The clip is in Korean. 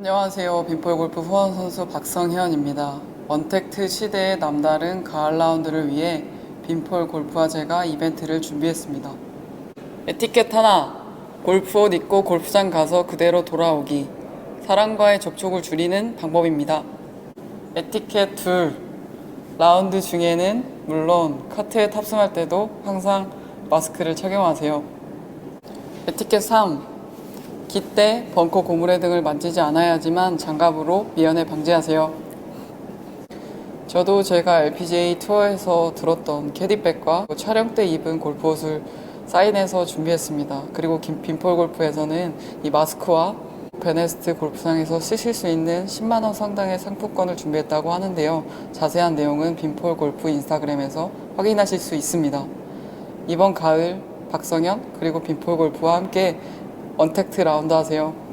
안녕하세요. 빈폴 골프 후원 선수 박성현입니다. 원택트 시대의 남다른 가을 라운드를 위해 빈폴 골프화제가 이벤트를 준비했습니다. 에티켓 하나, 골프 옷 입고 골프장 가서 그대로 돌아오기. 사람과의 접촉을 줄이는 방법입니다. 에티켓 둘, 라운드 중에는 물론 카트에 탑승할 때도 항상 마스크를 착용하세요. 에티켓 3, 기대, 벙커 고무래 등을 만지지 않아야지만 장갑으로 미연에 방지하세요. 저도 제가 LPGA 투어에서 들었던 캐디백과 촬영 때 입은 골프옷을 사인해서 준비했습니다. 그리고 김- 빈폴 골프에서는 이 마스크와 베네스트 골프장에서 쓰실 수 있는 10만원 상당의 상품권을 준비했다고 하는데요. 자세한 내용은 빈폴 골프 인스타그램에서 확인하실 수 있습니다. 이번 가을 박성현 그리고 빈폴 골프와 함께 언택트 라운드 하세요.